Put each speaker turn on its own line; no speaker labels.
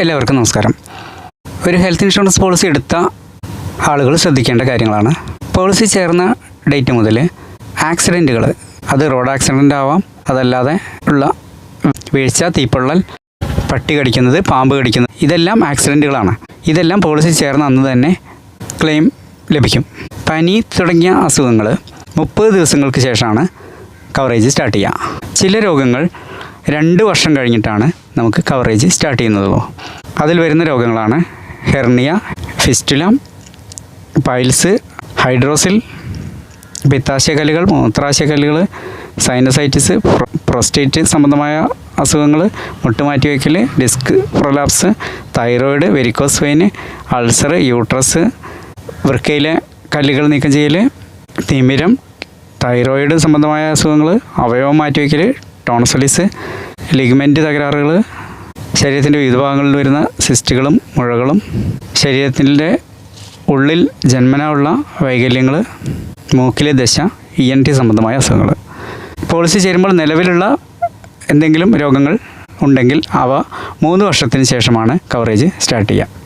എല്ലാവർക്കും നമസ്കാരം. ഒരു ഹെൽത്ത് ഇൻഷുറൻസ് പോളിസി എടുത്ത ആളുകൾ ശ്രദ്ധിക്കേണ്ട കാര്യങ്ങളാണ്. പോളിസി ചേർന്ന ഡേറ്റ് മുതൽ ആക്സിഡന്റുകൾ അത് റോഡ് ആക്സിഡന്റ് ആവാം അതല്ലാതെ ഉള്ള വീഴ്ച തീപ്പൊള്ളൽ പട്ടി കടിക്കുന്നത് പാമ്പ് കടിക്കുന്നത് ഇതെല്ലാം ആക്സിഡന്റുകളാണ് ഇതെല്ലാം പോളിസി ചേർന്ന അന്ന് തന്നെ ക്ലെയിം ലഭിക്കും. പനി തുടങ്ങിയ അസുഖങ്ങൾ മുപ്പത് ദിവസങ്ങൾക്ക് ശേഷമാണ് കവറേജ് സ്റ്റാർട്ട് ചെയ്യുക. ചില രോഗങ്ങൾ രണ്ട് വർഷം കഴിഞ്ഞിട്ടാണ് നമുക്ക് കവറേജ് സ്റ്റാർട്ട് ചെയ്യുന്നത്. അതിൽ വരുന്ന രോഗങ്ങളാണ് ഹെർണിയ ഫിസ്റ്റുല പൈൽസ് ഹൈഡ്രോസിൽ പിത്താശയക്കല്ലുകൾ മൂത്രാശയക്കല്ലുകൾ സൈനസൈറ്റിസ് പ്രോസ്റ്റേറ്റ് സംബന്ധമായ അസുഖങ്ങൾ മുട്ടുമാറ്റിവെക്കൽ disc prolapse thyroid varicose vein ulcer uterus വൃക്കയിലെ കല്ലുകൾ നീക്കം ചെയ്യൽ തിമിരം തൈറോയിഡ് സംബന്ധമായ അസുഖങ്ങൾ അവയവം മാറ്റിവെക്കൽ ടോൺസലിസ് ലിഗ്മെന്റ് തകരാറുകൾ ശരീരത്തിന്റെ വിവിധ ഭാഗങ്ങളിൽ വരുന്ന സിസ്റ്റുകളും മുഴകളും ശരീരത്തിന്റെ ഉള്ളിൽ ജന്മനാ ഉള്ള വൈകല്യങ്ങൾ മൂക്കിലെ ദശ ഇ എൻ ടി സംബന്ധമായ അസുഖങ്ങൾ. പോളിസി ചേരുമ്പോൾ നിലവിലുള്ള എന്തെങ്കിലും രോഗങ്ങൾ ഉണ്ടെങ്കിൽ അവ മൂന്ന് വർഷത്തിന് ശേഷമാണ് കവറേജ് സ്റ്റാർട്ട് ചെയ്യുക.